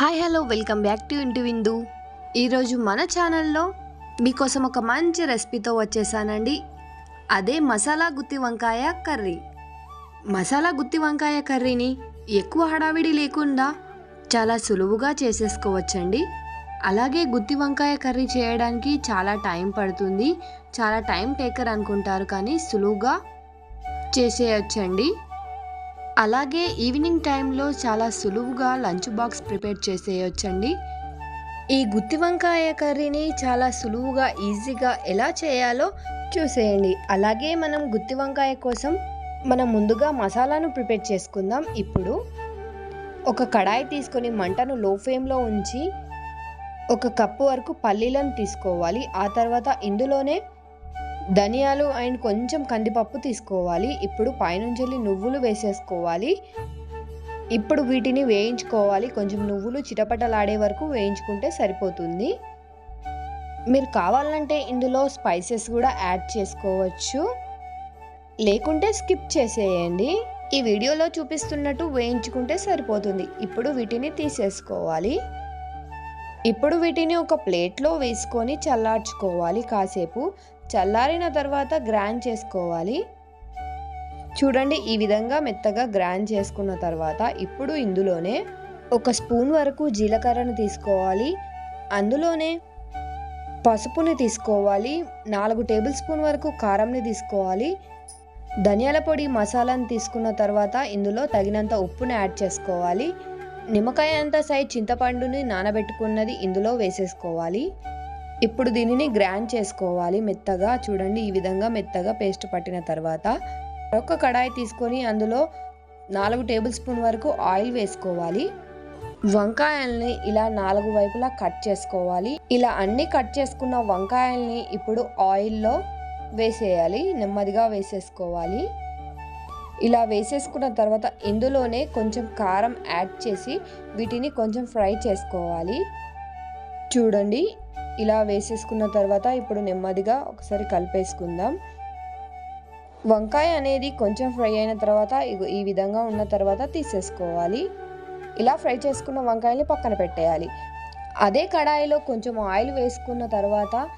Hi hello welcome back to Inti Vindu ఈరోజు మన ఛానల్లో మీకోసం ఒక మంచి రెసిపీతో వచ్చేసానండి. అదే మసాలా గుత్తి వంకాయ కర్రీ. మసాలా గుత్తి వంకాయ కర్రీని ఎక్కువ హడావిడి లేకుండా చాలా సులువుగా చేసేసుకోవచ్చండి. అలాగే గుత్తి వంకాయ కర్రీ చేయడానికి చాలా టైం పడుతుంది. చాలా టైం టేకర్ అనుకుంటారు కానీ సులువుగా చేసేయచ్చండి. అలాగే ఈవినింగ్ టైంలో చాలా సులువుగా లంచ్ బాక్స్ ప్రిపేర్ చేసేయొచ్చండి. ఈ గుత్తి వంకాయ కర్రీని చాలా సులువుగా ఈజీగా ఎలా చేయాలో చూసేయండి. అలాగే మనం గుత్తి వంకాయ కోసం మనం ముందుగా మసాలాను ప్రిపేర్ చేసుకుందాం. ఇప్పుడు ఒక కడాయి తీసుకొని మంటను లో ఫ్లేమ్లో ఉంచి ఒక కప్పు వరకు పల్లీలను తీసుకోవాలి. ఆ తర్వాత ఇందులోనే ధనియాలు అండ్ కొంచెం కందిపప్పు తీసుకోవాలి. ఇప్పుడు పైనుంచి నువ్వులు వేసేసుకోవాలి. ఇప్పుడు వీటిని వేయించుకోవాలి. కొంచెం నువ్వులు చిటపటలాడే వరకు వేయించుకుంటే సరిపోతుంది. మీరు కావాలంటే ఇందులో స్పైసెస్ కూడా యాడ్ చేసుకోవచ్చు. లేకుంటే స్కిప్ చేసేయండి. ఈ వీడియోలో చూపిస్తున్నట్టు వేయించుకుంటే సరిపోతుంది. ఇప్పుడు వీటిని తీసేసుకోవాలి. ఇప్పుడు వీటిని ఒక ప్లేట్లో వేసుకొని చల్లార్చుకోవాలి కాసేపు. చల్లారిన తర్వాత గ్రైండ్ చేసుకోవాలి. చూడండి ఈ విధంగా మెత్తగా గ్రైండ్ చేసుకున్న తర్వాత ఇప్పుడు ఇందులోనే ఒక స్పూన్ వరకు జీలకర్రను తీసుకోవాలి. అందులోనే పసుపుని తీసుకోవాలి. నాలుగు టేబుల్ స్పూన్ వరకు కారంని తీసుకోవాలి. ధనియాల పొడి మసాలాను తీసుకున్న తర్వాత ఇందులో తగినంత ఉప్పుని యాడ్ చేసుకోవాలి. నిమ్మకాయ అంత సైజ్ చింతపండుని నానబెట్టుకున్నది ఇందులో వేసేసుకోవాలి. ఇప్పుడు దీనిని గ్రాండ్ చేసుకోవాలి మెత్తగా. చూడండి ఈ విధంగా మెత్తగా పేస్ట్ పట్టిన తర్వాత ఒక కడాయి తీసుకొని అందులో నాలుగు టేబుల్ స్పూన్ వరకు ఆయిల్ వేసుకోవాలి. వంకాయల్ని ఇలా నాలుగు వైపులా కట్ చేసుకోవాలి. ఇలా అన్ని కట్ చేసుకున్న వంకాయల్ని ఇప్పుడు ఆయిల్లో వేసేయాలి. నెమ్మదిగా వేసేసుకోవాలి. ఇలా వేసేసుకున్న తర్వాత ఇందులోనే కొంచెం కారం యాడ్ చేసి వీటిని కొంచెం ఫ్రై చేసుకోవాలి. చూడండి ఇలా వేసేసుకున్న తర్వాత ఇప్పుడు నెమ్మదిగా ఒకసారి కలిపేసుకుందాం. వంకాయ అనేది కొంచెం ఫ్రై అయిన తర్వాత ఈ విధంగా ఉన్న తర్వాత తీసేసుకోవాలి. ఇలా ఫ్రై చేసుకున్న వంకాయని పక్కన పెట్టేయాలి. అదే కడాయిలో కొంచెం ఆయిల్ వేసుకున్న తర్వాత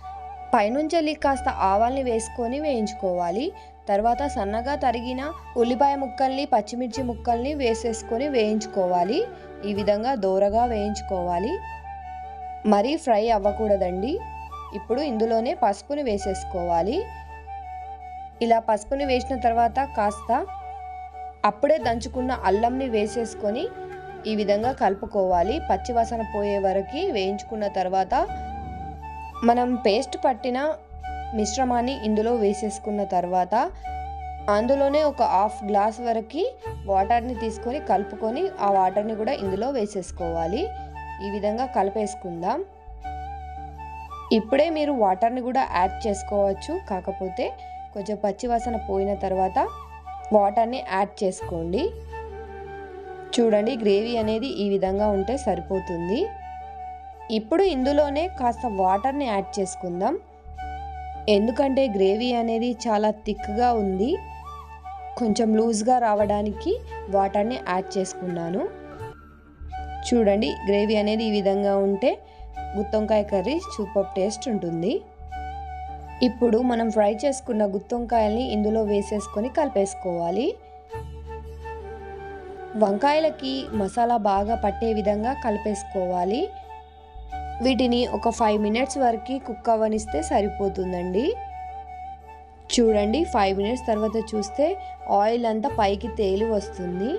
పైనుంచి కాస్త ఆవాల్ని వేసుకొని వేయించుకోవాలి. తర్వాత సన్నగా తరిగిన ఉల్లిపాయ ముక్కల్ని పచ్చిమిర్చి ముక్కల్ని వేసేసుకొని వేయించుకోవాలి. ఈ విధంగా దోరగా వేయించుకోవాలి. మరీ ఫ్రై అవ్వకూడదండి. ఇప్పుడు ఇందులోనే పసుపుని వేసేసుకోవాలి. ఇలా పసుపుని వేసిన తర్వాత కాస్త అప్పుడే దంచుకున్న అల్లంని వేసేసుకొని ఈ విధంగా కలుపుకోవాలి. పచ్చివాసన పోయే వరకు వేయించుకున్న తర్వాత మనం పేస్ట్ పట్టిన మిశ్రమాన్ని ఇందులో వేసేసుకున్న తర్వాత అందులోనే ఒక హాఫ్ గ్లాస్ వరకు వాటర్ని తీసుకొని కలుపుకొని ఆ వాటర్ని కూడా ఇందులో వేసేసుకోవాలి. ఈ విధంగా కలిపేసుకుందాం. ఇప్పుడే మీరు వాటర్ని కూడా యాడ్ చేసుకోవచ్చు. కాకపోతే కొంచెం పచ్చివాసన పోయిన తర్వాత వాటర్ని యాడ్ చేసుకోండి. చూడండి గ్రేవీ అనేది ఈ విధంగా ఉంటే సరిపోతుంది. ఇప్పుడు ఇందులోనే కాస్త వాటర్ని యాడ్ చేసుకుందాం. ఎందుకంటే గ్రేవీ అనేది చాలా థిక్గా ఉంది. కొంచెం లూజ్గా రావడానికి వాటర్ని యాడ్ చేసుకున్నాను. చూడండి గ్రేవీ అనేది ఈ విధంగా ఉంటే గుత్తొంకాయ కర్రీ సూపర్ టేస్ట్ ఉంటుంది. ఇప్పుడు మనం ఫ్రై చేసుకున్న గుత్తొంకాయల్ని ఇందులో వేసేసుకొని కలిపేసుకోవాలి. వంకాయలకి మసాలా బాగా పట్టే విధంగా కలిపేసుకోవాలి. వీటిని ఒక ఫైవ్ మినిట్స్ వరకు కుక్ అవ్వనిస్తే సరిపోతుందండి. చూడండి ఫైవ్ మినిట్స్ తర్వాత చూస్తే ఆయిల్ అంతా పైకి తేలి వస్తుంది.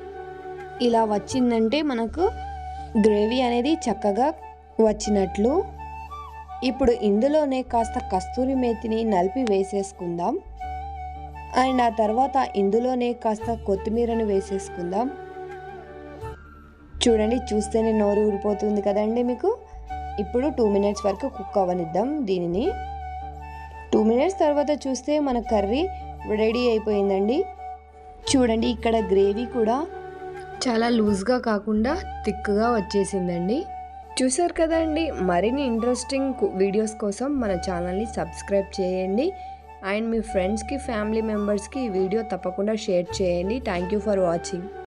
ఇలా వచ్చిందంటే మనకు గ్రేవీ అనేది చక్కగా వచ్చినట్లు ఇప్పుడు ఇందులోనే కాస్త కస్తూరి మేతిని నలిపి వేసేసుకుందాం. అండ్ ఆ తర్వాత ఇందులోనే కాస్త కొత్తిమీరని వేసేసుకుందాం. చూడండి చూస్తేనే నోరు ఊరిపోతుంది కదండి మీకు? ఇప్పుడు టూ మినిట్స్ వరకు కుక్ అవ్వనిద్దాం దీనిని. టూ మినిట్స్ తర్వాత చూస్తే మన కర్రీ రెడీ అయిపోయిందండి. చూడండి ఇక్కడ గ్రేవీ కూడా చాలా లూజ్గా కాకుండా థిక్గా వచ్చేసిందండి. చూసారు కదండి మరిన్ని ఇంట్రెస్టింగ్ వీడియోస్ కోసం మన ఛానల్ని సబ్స్క్రైబ్ చేయండి. అండ్ మీ ఫ్రెండ్స్కి ఫ్యామిలీ మెంబర్స్కి ఈ వీడియో తప్పకుండా షేర్ చేయండి. Thank you for watching